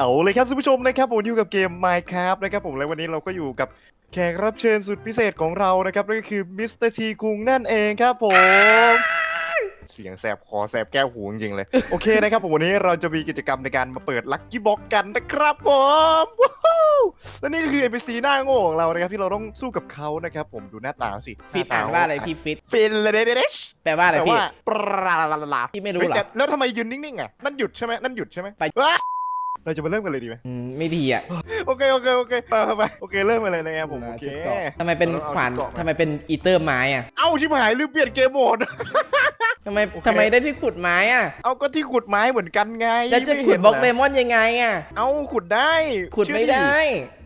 เอาเลยครับท่านผู้ชมนะครับผมอยู่กับเกม Minecraft นะครับผมและวันนี้เราก็อยู่กับแขกรับเชิญสุดพิเศษของเรานะครับนั่นก็คือมิสเตอร์ทีคุงนั่นเองครับผม เสียงแสบคอแสบแก้วหูจริงๆเลย โอเคนะครับผมวันนี้เราจะมีกิจกรรมในการมาเปิดลัคกี้บ็อกกันนะครับผมว้าวและนี่ก็คือ NPC หน้าโง่ของเรานะครับที่เราต้องสู้กับเขานะครับผมดูหน้าตาสิฟิตอ่านว่าอะไรพี่ฟิตฟินเลยเดชแปลว่าอะไรแต่พี่ว่าปราลาลาลาพี่ไม่รู้เฮ้ยเหรอ แต่แล้วทำไมยืนนิ่งๆอะนั่นหยุดใช่ไหมนั่นหยุดใช่ไหมไป ว้า เราจะมาเริ่มกันเลยดีไหมอืมไม่ดีอะโอเคโอเคโอเคไปไปไปโอเคเริ่มกันเลยนะครับผมโอเค ทำไมเป็นเราเอาขวานชุดเกราะมา ทำไมเป็นอีเตอร์ไม้อะเอ้าชิบหายลืมเปลี่ยนเกมโหมด ทำไมโอเค ทำไมได้ที่ขุดไม้อะเอาก็ที่ขุดไม้เหมือนกันไงแล้วจะไม่ขุห็ดนบล็อกหรไดมอนด์ยังไงอะ เอ้าขุดได้ขุดเชื่อไม่ได้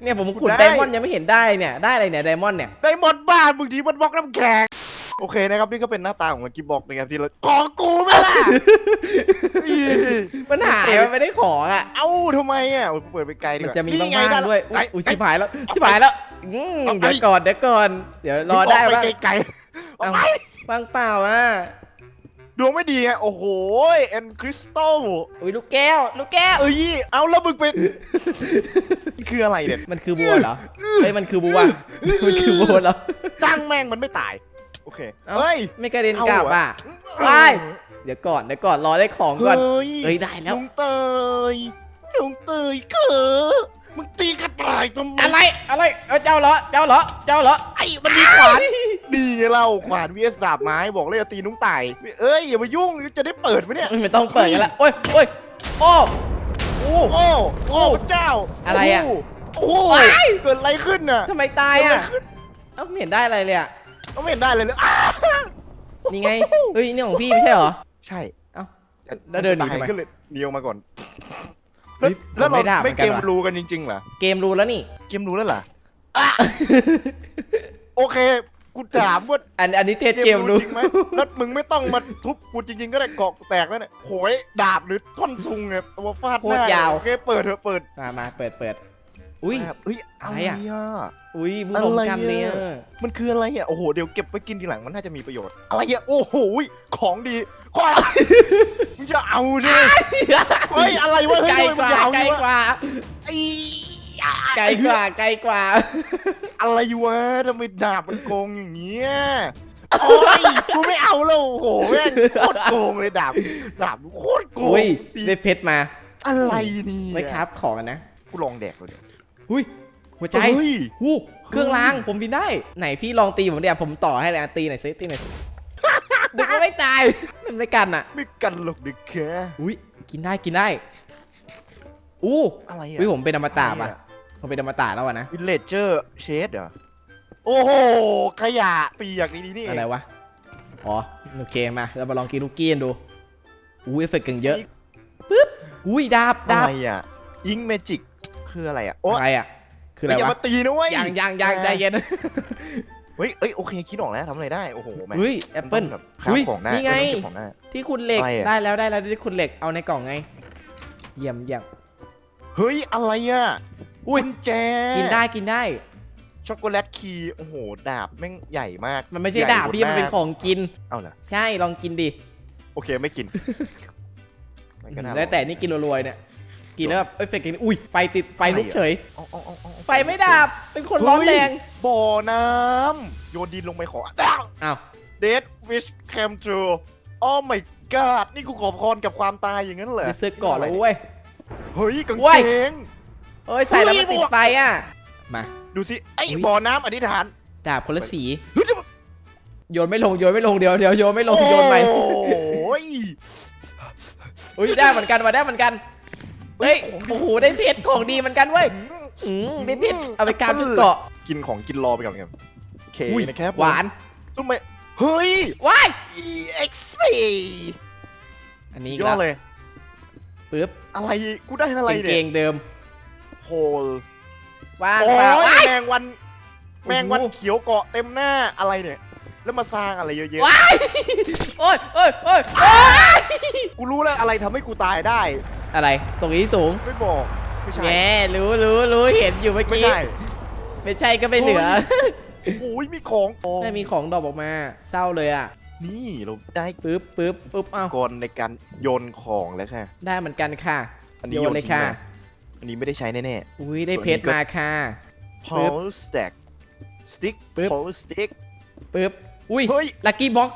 เนี่ยผมขุขุดดได้ ไดมอนด์ยังไม่เห็นได้เนี่ย ได้อะไรเนี่ยไดมอนด์เนี่ย ได้หมดบ้านมึงทีมันบล็อกน้ำแข็ง โอเคนะครับนี่ก็เป็นหน้าตาของลักกี้บ็อกนะครับที่เราของกูไม่ล่ะอีมันหายมันไม่ได้ของอะ เอ้าทำไมอะโอ้ยเปิดไปไกลดีกมันว่าจะมีนี่บ้างไงบ้างด้วยไกล อุ๊ยไกลชิบหายแล้วชิบหายแล้วอืมเอาไป เดี๋ยวก่อนเดี๋ยวก่อน เดี๋ยวรอได้มึงกว่าไปไกลๆเอาไปว่างเปล่าอะดวงไม่ดีไงโอ้โหเอ็นคริสตัลอุ้ยลูกแก้ว ลูกแก้ว เอ้ยเอาแล้วมึงเป็นมันคืออะไรเนี่ย มันคือบัวเหรอเฮ้ยมันคือบัวมันคือบัวเหรอจ้างแม่งมันไม่ตาย โอเค เอ้า เฮ้ย ไม่กระเด็นเอากลับเหรออะไปเดี๋ยวก่อนเดี๋ยวก่อนรอได้ของก่อน เฮ้ยเอ้ยได้แล้ว ลุงเตยลุงเตยเขอมึงตีกระต่ายทำไมอะไรอะไรเอ้ยเจ้าเหรอเจ้าเหรอเจ้าเหรอไอ้มันมีขวานดีไงเราขวาน vs ดาบไม้บอกเลยจะตีนุ้งไต่เอ้ยอย่ามายุ่งจะได้เปิดไหมเนี่ย ไม่ต้องเปิดกันละโอ้ยโอ้ยโอ้โอ้ โอ้โอ้พระเจ้าอะไรอะโอ้โหว้าย เกิดอะไรขึ้นน่ะทำไมตายเกิดอะไรอะขึ้นเอ้าไม่เห็นได้อะไรเลยอะ ไม่เห็นได้เลยเลยอ้านี่ไง เฮ้ยนี่ของพี่ไม่ใช่เหรอ ใช่เอ้าแล้วเดินหนีทำไมตายก็เลยเดียวมาก่อนเฮ้ยแล้วผมไม่เราด่าเหมืไม่อนกันเกมว่ะรู้กันจริงๆเหรอเกมรู้แล้วนี่ เกมรู้แล้วเหรออะโอเค กูถามว่าอันอันนี้เทสเกมรู้จริงไหมแล้วมึงไม่ต้องมาทุบกูจริง ๆ ก็ได้เกาะกูแตกแล้วเนี่ยโหยดาบหรือท่อนซุงเนี่ยตัวฟาดหน้าโอเคเปิดเถอะเปิดมามาเปิดเปิด อุ้ยครับเฮ้ยอะไรอะไรอะ อะ อุ้ยผู้ชมกันเนี่ย อะไรอะ มันคืออะไรอะ โอ้โห เดี๋ยวเก็บไปกินทีหลังมันน่าจะมีประโยชน์ อะไรอะ โอ้โห ของดีของอะไร มึงจะเอาใช่ไหมเฮ้ย อะไรวะเฮ้ยไกลทำไมกมันว่ายาวไกลอยู่กวะว่าไอ้ไกลกว่าไกลกว่า อะไรวะทำไมดาบมันโกงอย่างเงี้ย โอ้ย กูไม่เอาแล้ว โอ้โห แม่งโคตรโกงเลยดาบ ดาบโคตรโกงอุ้ยตีได้เพชรมาอะไรนี่ไว้ครับของกันนะ กูลองแดกเลย เดี๋ยวอุ้ยหัวใจเฮ้ย หูเครื่องรางผมบินได้ ไหนพี่ลองตีผมเดี๋ยวผมต่อให้เลยอะตีหน่อยซิตีหน่อยสิดึกก็ไม่ตายมันไม่กันอะ ไม่กันหรอกเด็กแค่อุ้ยกินได้กินได้ อู้อะไรอะ อุ้ยผมเป็นอมตะป่ะผมเป็นอมตะแล้วอะนะ วิลเลจเจอร์เชดเหรอ โอ้โห ขยะเปียกนี่นี่อะไรวะ อ๋อ โอเคมาเรามาลองกินลูกกี้กันดู อู้เอฟเฟกต์กันเยอะ ปึ๊บ อุ้ยดาบอะดาบไรอะ อิงเมจิก คืออะไรอะโอ้อะไรอะ คืออะไรอย่าวะมาตีนะเว้ยยังยังยังใจเย็นเฮ้ยเอ้ยโอเคคิดออกแล้วทำอะไรได้โอ้โหแม่งเฮ้ยแอปเปิ้ลมันต้องแบบคราฟอุ้ยของได้นี่ไง เออต้องเก็บของได้ ที่คุณเหล็กอะไรอะ ได้แล้วได้แล้วที่คุณเหล็กเอาในกล่องไง เยี่ยมเยี่ยมเฮ้ยอะไรอะอุ้ยกุญแจกินได้กินได้ ช็อกโกแลตคีย์โอ้โหดาบแม่งใหญ่มากมันไม่ใช่ใหญ่ดาบพี่กว่มันเป็นของกิน เอาเหรอใช่ลองกินดิ โอเคไม่กินไม่ก็น่าแล้วแต่นี่กินรวยๆเนี่ย กินแล้วแบบเอฟเฟกต์กินอุ้ยไฟติดไฟลุกอะไรอะเฉย เอาเอาเอาเอาเอาไฟไม่ดับเป็นคนร้อนแรงบ่อน้ำโยนดินลงไปขอดาวอ้าว Dead wish came true oh my god นี่กูขอพรกับความตายอย่างนั้นเหรอมีเสื้อเกาะแล้วเว้ย เฮ้ยกางเว้เกยงเอ้ย ใส่แล้วมันเฮ้ยติบดวกไฟอะ มา ดูสิ ไอ้อุ๊ย บ่อน้ำอธิษฐานดาบคนละสี เฮ้ยจะมาโยนไม่ลง โยนไม่ลง เดี๋ยวเดี๋ยวโยนไม่ลง โยนใหม่โอ้ยอุ้ย ได้เหมือนกันมาได้เหมือนกัน เฮ้ยโอ้โหได้เพชรของดีเหมือนกันเว้ยอืมได้เพชรเอาไปการเป็นเกาะกินของกินรอไปก่อนครับโอเคอุ้ยนะครับหวานทำไมเฮ้ยว้าย EXP อันนี้ยอีกอแล้ดวเลยปึ๊บอะไรกูได้อะไรกางเกเนี่ยงเดิมโฮลว่างโอ้เปล่ายว้ายแมงวัน แมงวันโอ้โหเขียวเกาะเต็มหน้าอะไรเนี่ยแล้วมาสร้างอะไรเยอะว้ายโอ้ยโอ้ยโอ้ยโอ้ยๆกูรู้แล้วอะไรทำให้กูตายได้ อะไร ตรงนี้สูงไม่บอกไม่ใช่แง่รู้รู้รู้เห็นอยู่เมื่อไม่กี้ ใช่ไม่ใช่ก็ไม่เหลือโอ้ยมีของโอ้ได้มีของดรอกออกมา เศร้าเลยอะ นี่เราได้ปึ๊บปึ๊บปึ๊บเอ้า กลในการโยนของแล้วค่ะ ได้เหมือนกันค่ะอันนี้โยนเลยโยนทิ้งค่ะเลยอันนี้ไม่ได้ใช้แน่อุ้ยได้ส่วนเพนี้ชรก็มาค่ะๆปึ๊บ power stack stick ปึ๊บ power stick ปึ๊บ อุ้ย เฮ้ย ลักกี้บ็อก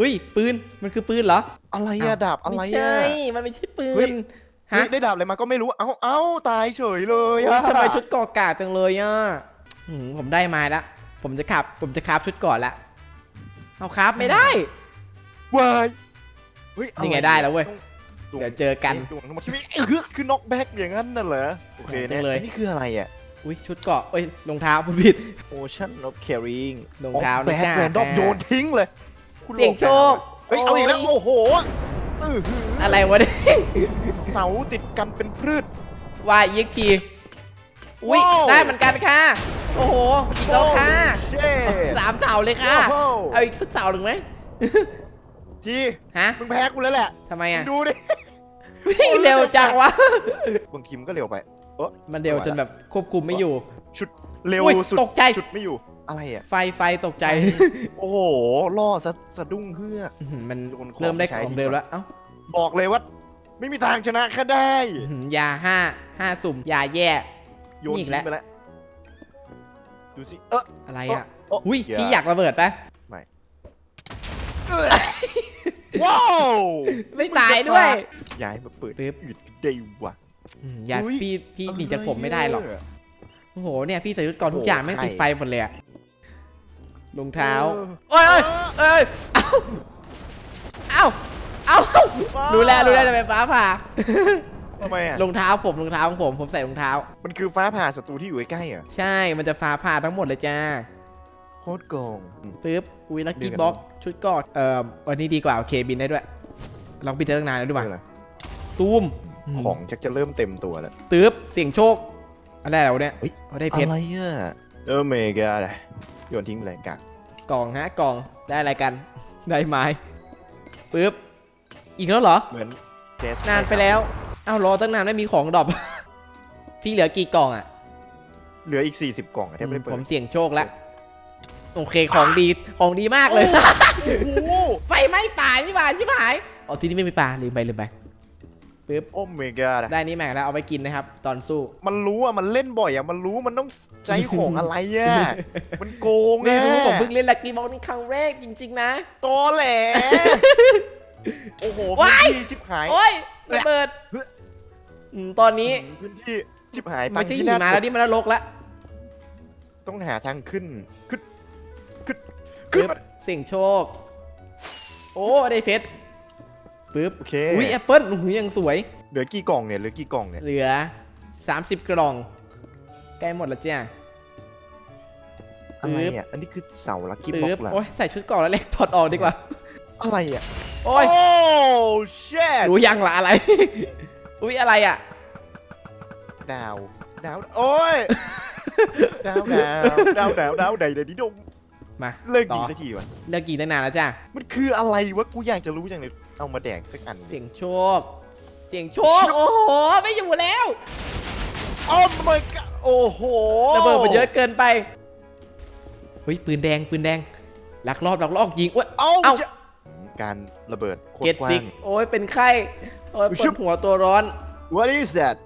อุ้ย ปืน มันคือปืนเหรออะไรอ้าอะวดาบอะไรไม่อะ ใช่ มันไม่ใช่ปืเฮ้ยนเฮ้ฮะยได้ดาบอะไรมาก็ไม่รู้ เอ้าเอ้าตายเฉยเลยอุ๊ยอะทำไมชุดเกาะกาดจังเลยอะหืมผมได้มาแล้วผมจะขับ ผมจะคราฟชุดก่อนละเอาคราฟไม่ได้ วายเฮ้ยนี่ไงอะรได้แล้วเว้ยดวงเดี๋ยวเจอกันดวงทั้งหมดที่มีเอ้ยคือน็อกแบ็กอย่างนั้นน่ะเหรอ โอเคจัเนี่ยงเลยอันนี่คืออะไรอะ อุ้ยชุดเกราะเอ้ยรองเท้าพูดผิด Ocean of Carrying รองเท้าแบนี่ดจ้าแรนดอมอ่าโยนทิ้งเลยคุณเสี่ยงโชค เฮ้ยเอาอีกแล้วโอ้ยโอ้โหอื้อหืออะไรวะเนี่ย เสาติดกันเป็นพืช วายอีกทีอุ้ยว้าว ได้เหมือนกันค่ะ โอ้โหอีกแล้วค่ะ เช่สามเสาเลยค่ะโอ้โหเอาอีกสักเสาหนึ่งไหมทีฮะมึงแพ้กูแล้วแหละทำไมอะดูดิ วิ่งเร็วจังวะ บางทีมนก็เร็วไปเออมันเร็วจนแบบควบคุมไม่อยู่ ชุดเร็วอุ๊ยสุดตกใจ ชุดไม่อยู่อะไรอะ ไฟไฟตกใจ โอ้โหล่อสะสะดุ้งเฮือก อื้อหือมันโดนของเริ่มได้ใช้ของดีเร็วกว่าแล้ว เอ้าบอกเลยว่า ไม่มีทางชนะข้าได้ อื้อหือยาห้าห้าสุ่มยาแย่ โยนนี่อีกทิ้แล้ว งไปแล้ว ดูสิ เออ อะไรอะโอ้อุ้ยอย่า พี่อยากระเบิดปะเอ้ยว้าว ไม่ตายด้วยย้ายมาเปิดปึ๊บอึดได้ว่ะอื้อหืออยากอุ๊ย พี่พี่หนีจากผมไม่ได้หรอกะโอ้โหเนี่ยพี่ใส่ชุดก่อนโอ้โหทุกอย่างไม่งใครติดไฟหมดเลยอะรองเท้า เออ โอ้ยเอ้ยเอ้ยเอ้าเอ้าเอ้า รู้แล้วรู้แล้วจะเป็นฟ้าผ่าทำไมอะรองเท้าผมรองเท้าของผมผมใส่รองเท้า มันคือฟ้าผ่าศัตรูที่อยู่ใกล้ๆเหรอะใช่มันจะฟ้าผ่าทั้งหมดเลยจ้าโคตรโกงอืมปึ๊บอุ้ยลักเดี๋กี้ยวกันบ็อกชุดกอดเอ่อวันนี้ดีกว่าโอเคบินได้ด้วยลองบินได้ตั้งนานแล้วด้วยเออตูมของจักจะเริ่มเต็มตัวแล้วตึ๊บเสียงโชคอะไรแล้วเนี่ยเฮ้ยเขาได้เพชรอะไรอะเออเมกาเลยโยนทิ้งไปเลยกากกล่องฮะกล่องได้อะไรกัน ได้ไม้ปึ๊บ อีกแล้วเหรอ เหมือนเจสนานไปแล้วเอ้ารอตั้งนานไม่มีของดรอป พี่เหลือกี่กล่องอะเหลืออีก 40 กล่องอะแทบไม่ได้เปิผดมเสี่ยงโชคแล้วโอเคของดีของดีมากเลยโอ้โหไฟไหม้ป่านี่หว่าชิบหายอ๋อที่นี่ไม่มีปลาลืมไปลืมไป ปึ๊บ โอ้เมกาเลยได้นี่แม็กแล้วเอาไปกินนะครับ ตอนสู้ มันรู้อะ มันเล่นบ่อยอะ มันรู้มันต้องใจของอะไรอะ มันโกงไม่อะรู้ผมเพิ่งเล่นลักกี้บ็อกนี่ครั้งแรกจริง ๆ นะตอแหล โอ้โหว้าย พื้นที่ชิบหาย โอ้ยระเบิดเฮ้ย อืมตอนนี้พื้นที่ชิบหายไม่ใช่ตังค์หิที่น่มะแล้วนี่มันนรกแล้วต้องหาทางขึ้น ขึ้น ขึ้น ขึ้นมาเสี่ยงโชค โอ้ได้เพชรปึ๊บโอเคอุ้ยแอปเปิ้ลหูยังสวย เหลือกี่กล่องเนี่ยเหลือกี่กล่องเนี่ยเหลือ 30 กล่อง ใกล้หมดแล้วจ้ะ อะไรอะอันนี้คือเสาลักกี้บ็อปึ๊กบเหรอโอ้ยใส่ชุดก่อนแล้วเล็กถอดออกดีกว่า อะไรอะ โอ้ย เช็ดรู้ยังละอะไร อุ้ยอะไรอะ ดาว ดาว โอ้ย ดาวดาวดาวดาวดาวใดใดดิดงมาเลิกต่ยิองสักทีวะเลิกกินตั้งนานแล้วจ้ะ มันคืออะไรวะ กูอยากจะรู้อย่างเลยเอามาแดกสักอันเสี่ยงโชค เสี่ยงโชค โอ้โห ไม่อยู่แล้วโอ้ my god โอ้โหระเบิดมันเยอะเกินไป เฮ้ยปืนแดงปืนแดงลักลอบลักลอบยิงอ้วยเอ้าเอ้า จะ การระเบิดโคตเกรตกว้าซิกง โอ้ยเป็นไข้โอ้ยปชึวบดหัวตัวร้อน What is that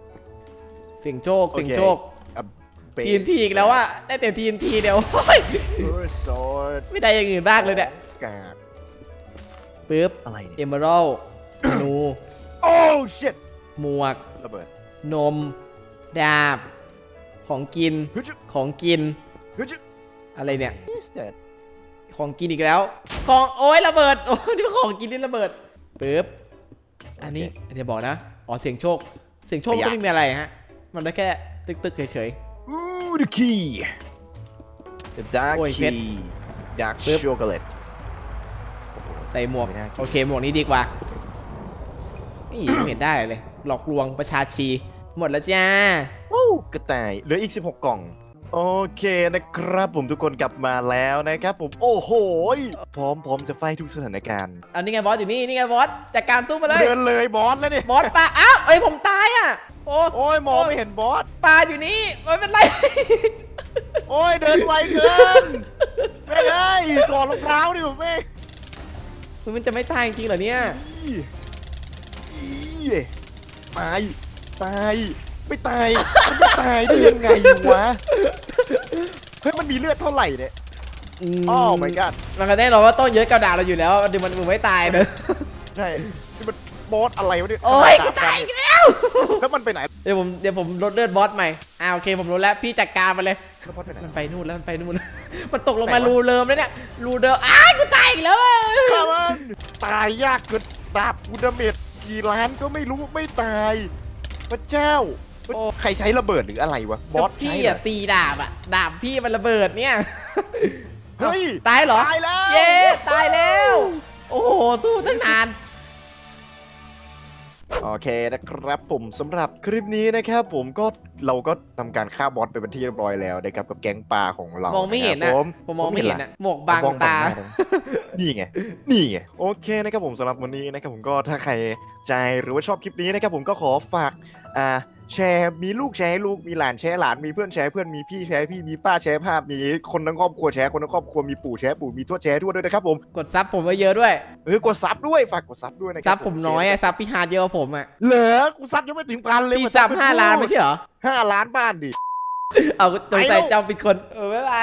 เสี่ยงโชคเสี่ยงโชค Base ทีมทีอีกแล้วว่าได้แต่ทีมทีเดียวโอ้ย First sword ไม่ได้อย่างอื่นบ้างเลยเนี่ยกากปึ๊บอะไรเนี่ย เอเมอรัลธนูโอ้ shit หมวก ระเบิดนม ดาบ ของกินเฮ้ยจะของกินเฮ้ยจะอะไรเนี่ย What is that ของกินอีกแล้ว ของโอ้ยระเบิดโอ้ยนี่มันของกินนี่ระเบิดปึ๊บอันนี้เดี๋ยวบอกนะอ๋อเสียงโชค เสียงโชคประหยัก็ดไม่มีอะไรฮะ มันได้แค่ตึกๆเฉย Ooh the key the dark โอ้ยเพชร key dark ปึ๊บ chocolate ๆใส่หมวกไม่น่ากินโอเคหมวกนี้ดีกว่านี่ไม่เห็นได้เลย หลอกลวงประชาชี หมดแล้วจ้าว้าวกระต่ายเหลืออีก 16 กล่อง โอเคนะครับผมทุกคนกลับมาแล้วนะครับผมโอ้โหยพร้อมพร้อมจะไฟทุกสถานการณ์อันนี้ไงบอสอยู่นี่นี่ไงบอสจากการสู้มาเลยเดินเลยบอสแล้วเนี่ยบอสปลาอ้าวเอ้ยผมตายอะโอ้โอ้ยมองไม่เห็นบอสปลาอยู่นี่ไม่เป็นไร โอ้ยเดินไวเกินไม่ได้ถอดรองเท้าดิผมไม่มันจะไม่ตายจริงๆเหรอเนี่ยอีอีตายตาย ไไม่ตายมันไม่ตายได้ยังไงวะเฮ้ยมันมีเลือดเท่าไหร่เนี่ยอ้อ my god มันก็แน่นอนว่าต้นเยอะกระดาษเราอยู่แล้วเดี๋ยวมันมึงไม่ตายเนอะใช่นี่มันบอสอะไรวะเนี่ยโอ้ยขกูนาดตายดอีบกแล้วแล้วมันไปไหนเดี๋ยวผมเดี๋ยวผมลดเลือดบอสใหม่อ่าโอเคผมรู้แล้วพี่จัดการมันเลยแล้วบอสไปไหนมันไปนู่นแล้วมันไปนู่นมันตกลงมาไหนวะรูเดิมแล้วเนี่ยรูเดิมอ้ายกูตายอีกแล้วอะข้ามันตายยากเกินดาบกูดาเมจกี่ล้านก็ไม่รู้ไม่ตาย พระเจ้า ใครใช้ระเบิดหรืออะไรวะ บอสพี่ใช้เหรอะอตีดาบอะดาบพี่มันระเบิดเนี่ย เฮ้ย ตายเหรอตายแล้ว เย้ตายแล้ว โอ้โหสู้ตั้งนาน โอเคนะครับผมสำหรับคลิปนี้นะครับ ผมก็เราก็ทำการฆ่าบอสไปเป็นที่เรียบร้อยแล้วนะครับกับแก๊งปลาของเรามองไม่เห็นนะนะครับผมผมมองไม่เห็นละอะหมวกบังมองตาหน้ผมนี่ไง นี่ไง โอเคนะครับผมสำหรับวันนี้นะครับผมก็ถ้าใครใจหรือว่าชอบคลิปนี้นะครับผมก็ขอฝากอ่า แชร์มีลูกแชร์ให้ลูกมีหลานแชร์หลานมีเพื่อนแชร์เพื่อนมีพี่แชร์พี่มีป้าแชร์ภาพมีคนทั้งครอบครัวแชร์คนทั้งครอบครัวมีปู่แชร์ปู่มีทวดแชร์ทวดด้วยนะครับผมกดซับผมไว้เยอะด้วยเออกดซับด้วยฝากกดซับด้วยนะคซัรับผมน้อยอะซับพี่ฮาร์ดเยอะกว่าผมอะเหรอกูซับยังไม่ถึงพันเลยพี่มาซับเป็นห้าล้านไม่ใช่เหรอห้าล้านบ้านดิเอาสงสัยไปแล้วจำเป็นคนเออไม่เป็นไร